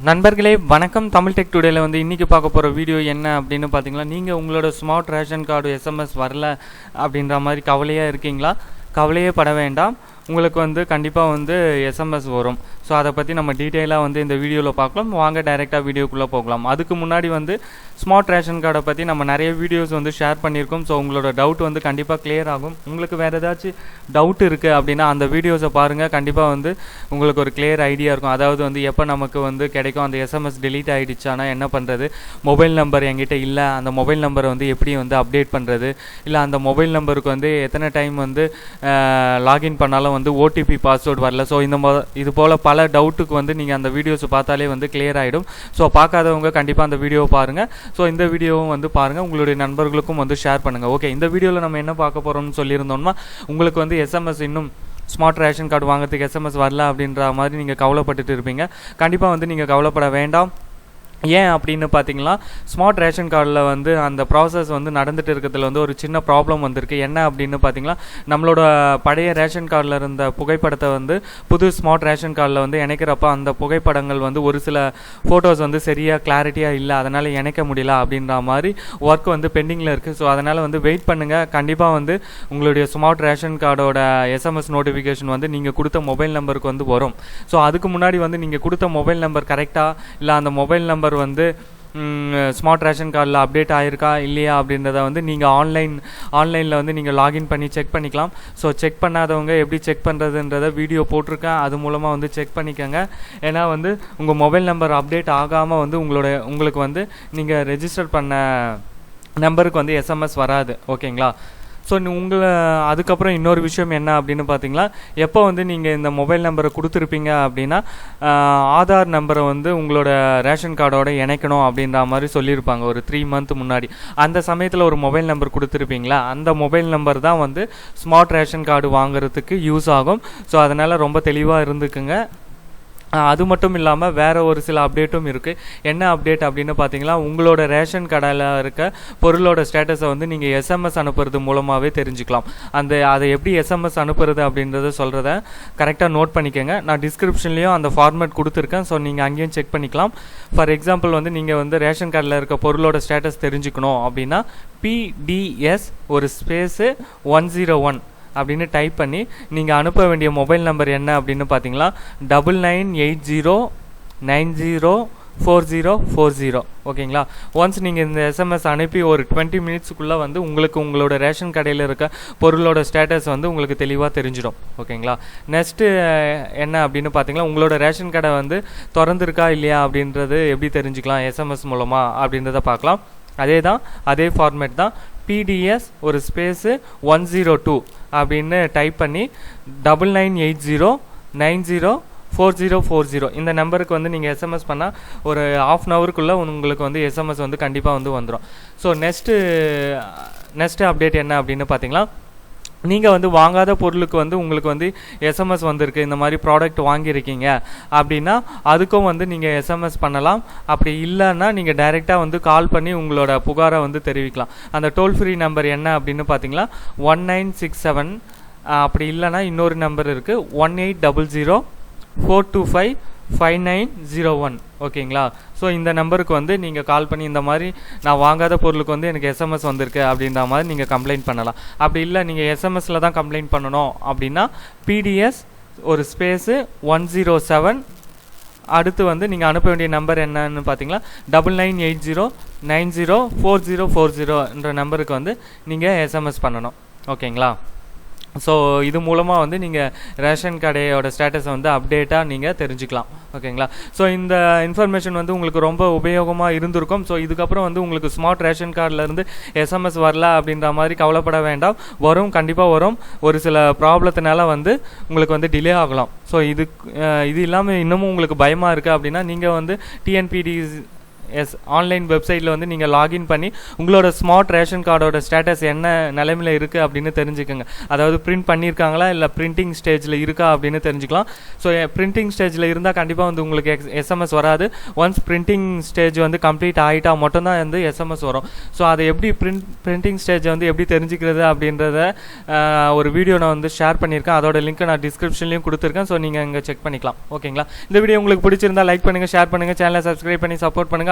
நண்பர்களே வணக்கம். தமிழ் டெக் டுடேல வந்து இன்றைக்கி பார்க்க போகிற வீடியோ என்ன அப்படின்னு பார்த்தீங்களா? நீங்கள் உங்களோட ஸ்மார்ட் ரேஷன் கார்டு எஸ்எம்எஸ் வரல அப்படின்ற மாதிரி கவலையாக இருக்கீங்களா? கவலையே பட வேண்டாம். உங்களுக்கு வந்து கண்டிப்பாக வந்து எஸ்எம்எஸ் வரும். ஸோ அதை பற்றி நம்ம டீட்டெயிலாக வந்து இந்த வீடியோவில் பார்க்கலாம். வாங்க டைரெக்டாக வீடியோக்குள்ளே போகலாம். அதுக்கு முன்னாடி வந்து ஸ்மார்ட் ரேஷன் கார்டை பற்றி நம்ம நிறைய வீடியோஸ் வந்து ஷேர் பண்ணியிருக்கோம். ஸோ உங்களோட டவுட் வந்து கண்டிப்பாக கிளியர் ஆகும். உங்களுக்கு வேறு ஏதாச்சும் டவுட் இருக்குது அப்படின்னா அந்த வீடியோஸை பாருங்கள் கண்டிப்பாக வந்து உங்களுக்கு ஒரு கிளியர் ஐடியா இருக்கும். அதாவது வந்து எப்போ நமக்கு வந்து கிடைக்கும்? அந்த எஸ்எம்எஸ் டெலீட் ஆகிடுச்சானா என்ன பண்ணுறது மொபைல் நம்பர் என்கிட்ட இல்லை. அந்த மொபைல் நம்பரை வந்து எப்படி வந்து அப்டேட் பண்ணுறது இல்லை அந்த மொபைல் நம்பருக்கு வந்து எத்தனை டைம் வந்து லாகின் பண்ணாலும் வந்து ஓடிபி பாஸ்வேர்டு வரல. ஸோ இந்த இது போல் பல டவுட்டுக்கு வந்து நீங்கள் அந்த வீடியோஸ் பார்த்தாலே வந்து கிளியர் ஆகிடும் ஸோ பார்க்காதவங்க கண்டிப்பாக அந்த வீடியோவை பாருங்கள் ஸோ இந்த வீடியோவும் வந்து பாருங்கள் உங்களுடைய நண்பர்களுக்கும் வந்து ஷேர் பண்ணுங்கள் ஓகே இந்த வீடியோவில் நம்ம என்ன பார்க்க போகிறோம்னு சொல்லியிருந்தோம்னா உங்களுக்கு வந்து எஸ்எம்எஸ் இன்னும் ஸ்மார்ட் ரேஷன் கார்டு வாங்குறதுக்கு எஸ்எம்எஸ் வரல அப்படின்ற மாதிரி நீங்கள் கவலைப்பட்டுட்டு இருப்பீங்க. கண்டிப்பாக வந்து நீங்கள் கவலைப்பட வேண்டாம். ஏன் அப்படின்னு பார்த்தீங்களா ஸ்மார்ட் ரேஷன் கார்டில் வந்து அந்த ப்ராசஸ் வந்து நடந்துட்டு இருக்கிறதுல வந்து ஒரு சின்ன ப்ராப்ளம் வந்திருக்கு. என்ன அப்படின்னு பார்த்தீங்களா நம்மளோட பழைய ரேஷன் கார்டில் இருந்த புகைப்படத்தை வந்து புது ஸ்மார்ட் ரேஷன் கார்டில் வந்து இணைக்கிறப்ப அந்த புகைப்படங்கள் வந்து ஒரு சில ஃபோட்டோஸ் வந்து சரியாக கிளாரிட்டியாக இல்லை. அதனால் இணைக்க முடியல அப்படின்ற மாதிரி ஒர்க் வந்து பெண்டிங்கில் இருக்குது ஸோ அதனால் வந்து வெயிட் பண்ணுங்கள் கண்டிப்பாக வந்து உங்களுடைய ஸ்மார்ட் ரேஷன் கார்டோட எஸ்எம்எஸ் நோட்டிஃபிகேஷன் வந்து நீங்கள் கொடுத்த மொபைல் நம்பருக்கு வந்து வரும். ஸோ அதுக்கு முன்னாடி வந்து நீங்கள் கொடுத்த மொபைல் நம்பர் கரெக்டாக இல்லை அந்த மொபைல் நம்பர் வந்து ஸ்மார்ட் ரேஷன் கார்டில் அப்டேட் ஆயிருக்கா இல்லையா அப்படின்றத வந்து நீங்கள் ஆன்லைன் ஆன்லைனில் வந்து நீங்கள் லாகின் பண்ணி செக் பண்ணிக்கலாம். ஸோ செக் பண்ணாதவங்க எப்படி செக் பண்ணுறதுன்றத வீடியோ போட்டிருக்கேன். அது மூலமாக வந்து செக் பண்ணிக்கோங்க. ஏன்னா வந்து உங்கள் மொபைல் நம்பர் அப்டேட் ஆகாமல் வந்து உங்களோட உங்களுக்கு வந்து நீங்கள் ரெஜிஸ்டர் பண்ண நம்பருக்கு வந்து எஸ்எம்எஸ் வராது. ஓகேங்களா ஸோ உங்களை அதுக்கப்புறம் இன்னொரு விஷயம் என்ன அப்படின்னு பார்த்தீங்களா? எப்போ வந்து நீங்கள் இந்த மொபைல் நம்பரை கொடுத்துருப்பீங்க அப்படின்னா ஆதார் நம்பரை வந்து உங்களோட ரேஷன் கார்டோட இணைக்கணும் அப்படின்ற மாதிரி சொல்லியிருப்பாங்க. ஒரு த்ரீ மந்த் முன்னாடி. அந்த சமயத்தில் ஒரு மொபைல் நம்பர் கொடுத்துருப்பீங்களா? அந்த மொபைல் நம்பர் தான் வந்து ஸ்மார்ட் ரேஷன் கார்டு வாங்குறதுக்கு யூஸ் ஆகும். ஸோ அதனால் ரொம்ப தெளிவாக இருந்துக்குங்க. அது மட்டும் இல்லாமல் வேறு ஒரு சில அப்டேட்டும் இருக்குது என்ன அப்டேட் அப்படின்னு பார்த்தீங்கன்னா உங்களோட ரேஷன் கடையில் இருக்க பொருளோட ஸ்டேட்டஸை வந்து நீங்கள் எஸ்எம்எஸ் அனுப்புறது மூலமாகவே தெரிஞ்சுக்கலாம். அந்த அதை எப்படி எஸ்எம்எஸ் அனுப்புறது அப்படின்றத சொல்கிறத கரெக்டாக நோட் பண்ணிக்கோங்க. நான் டிஸ்கிரிப்ஷன்லேயும் அந்த ஃபார்மேட் கொடுத்துருக்கேன். ஸோ நீங்கள் அங்கேயும் செக் பண்ணிக்கலாம். ஃபார் எக்ஸாம்பிள் வந்து நீங்கள் வந்து ரேஷன் கார்டில் இருக்க பொருளோட ஸ்டேட்டஸ் தெரிஞ்சுக்கணும் அப்படின்னா பிடிஎஸ் ஒரு ஸ்பேஸு ஒன் ஜீரோ ஒன் அப்படின்னு டைப் பண்ணி நீங்கள் அனுப்ப வேண்டிய மொபைல் நம்பர் என்ன அப்படின்னு பார்த்தீங்களா double nine eight zero nine zero four zero four zero ஓகேங்களா ஒன்ஸ் நீங்கள் இந்த எஸ்எம்எஸ் அனுப்பி ஒரு டுவெண்ட்டி மினிட்ஸ்க்குள்ளே வந்து உங்களுக்கு உங்களோட ரேஷன் கடையில் இருக்க பொருளோட ஸ்டேட்டஸ் வந்து உங்களுக்கு தெளிவாக தெரிஞ்சிடும். ஓகேங்களா நெக்ஸ்ட்டு என்ன அப்படின்னு பார்த்தீங்கன்னா உங்களோட ரேஷன் கடை வந்து திறந்துருக்கா இல்லையா அப்படின்றது எப்படி தெரிஞ்சுக்கலாம்? எஸ்எம்எஸ் மூலமாக அப்படின்றத பார்க்கலாம் அதே தான் அதே ஃபார்மேட் தான் பிடிஎஸ் ஒரு ஸ்பேஸு ஒன் ஜீரோ டூ அப்படின்னு டைப் பண்ணி double nine eight zero nine zero four zero four zero இந்த நம்பருக்கு வந்து நீங்கள் எஸ்எம்எஸ் பண்ணால் ஒரு ஆஃப் அன் ஹவருக்குள்ளே உங்களுக்கு வந்து எஸ்எம்எஸ் வந்து கண்டிப்பாக வந்து வந்துடும் ஸோ நெக்ஸ்ட்டு நெக்ஸ்ட்டு அப்டேட் என்ன அப்படின்னு பார்த்தீங்களா நீங்கள் வந்து வாங்காத பொருளுக்கு வந்து உங்களுக்கு வந்து எஸ்எம்எஸ் வந்திருக்கு இந்த மாதிரி ப்ராடக்ட் வாங்கியிருக்கீங்க அப்படின்னா அதுக்கும் வந்து நீங்கள் எஸ்எம்எஸ் பண்ணலாம். அப்படி இல்லைன்னா நீங்கள் டைரெக்டாக வந்து கால் பண்ணி உங்களோட புகாரை வந்து தெரிவிக்கலாம். அந்த டோல் ஃப்ரீ நம்பர் என்ன அப்படின்னு பார்த்தீங்களா ஒன் நைன் சிக்ஸ் செவன் அப்படி இல்லைன்னா இன்னொரு நம்பர் இருக்குது one eight double zero four two five five nine zero one ஓகேங்களா? ஸோ இந்த நம்பருக்கு வந்து நீங்கள் கால் பண்ணி இந்த மாதிரி நான் வாங்காத பொருளுக்கு வந்து எனக்கு எஸ்எம்எஸ் வந்திருக்கு அப்படின்ற மாதிரி நீங்கள் கம்ப்ளைண்ட் பண்ணலாம். அப்படி இல்லை நீங்கள் எஸ்எம்எஸில் தான் கம்ப்ளைண்ட் பண்ணணும் அப்படின்னா பிடிஎஸ் ஒரு ஸ்பேஸு ஒன் ஜீரோ செவன் அடுத்து வந்து நீங்கள் அனுப்ப வேண்டிய நம்பர் என்னன்னு பார்த்தீங்களா double nine eight zero nine zero four zero four ஜீரோன்ற நம்பருக்கு வந்து நீங்கள் எஸ்எம்எஸ் பண்ணணும். ஓகேங்களா? ஸோ இது மூலமாக வந்து நீங்கள் ரேஷன் கடையோட ஸ்டேட்டஸை வந்து அப்டேட்டாக நீங்கள் தெரிஞ்சுக்கலாம். ஓகேங்களா ஸோ இந்த இன்ஃபர்மேஷன் வந்து உங்களுக்கு ரொம்ப உபயோகமாக இருந்திருக்கும். ஸோ இதுக்கப்புறம் வந்து உங்களுக்கு ஸ்மார்ட் ரேஷன் கார்டிலேருந்து எஸ்எம்எஸ் வரல அப்படின்ற மாதிரி கவலைப்பட வேண்டாம். வரும் கண்டிப்பாக வரும். ஒரு சில ப்ராப்ளத்தினால வந்து உங்களுக்கு வந்து டிலே ஆகலாம். ஸோ இது இது இல்லாமல் இன்னமும் உங்களுக்கு பயமாக இருக்குது அப்படின்னா நீங்கள் வந்து டிஎன்பிடி எஸ் ஆன்லைன் வெப்சைட்டில் வந்து நீங்கள் லாகின் பண்ணி உங்களோட ஸ்மார்ட் ரேஷன் கார்டோட ஸ்டேட்டஸ் என்ன நிலைமையில் இருக்குது அப்படின்னு தெரிஞ்சுக்கோங்க. அதாவது பிரிண்ட் பண்ணியிருக்காங்களா இல்லை பிரிண்டிங் ஸ்டேஜில் இருக்கா அப்படின்னு தெரிஞ்சுக்கலாம். ஸோ பிரிண்டிங் ஸ்டேஜில் இருந்தால் கண்டிப்பாக வந்து உங்களுக்கு எக்ஸ் எஸ்எம்எஸ் வராது. ஒன்ஸ் பிரிண்டிங் ஸ்டேஜ் வந்து கம்ப்ளீட் ஆகிட்டா மட்டும்தான் வந்து எஸ்எம்எஸ் வரும். ஸோ அதை எப்படி பிரிண்ட் பிரிண்டிங் ஸ்டேஜ் வந்து எப்படி தெரிஞ்சுக்கிறது அப்படின்றத ஒரு வீடியோ நான் வந்து ஷேர் பண்ணியிருக்கேன். அதோட லிங்க் நான் டிஸ்கிரிப்ஷன்லையும் கொடுத்துருக்கேன். ஸோ நீங்கள் இங்கே செக் பண்ணிக்கலாம். ஓகேங்களா இந்த வீடியோ உங்களுக்கு பிடிச்சிருந்தா லைக் பண்ணுங்கள் ஷேர் பண்ணுங்கள் சேனலை சப்ஸ்கிரைப் பண்ணி சப்போர்ட் பண்ணுங்கள்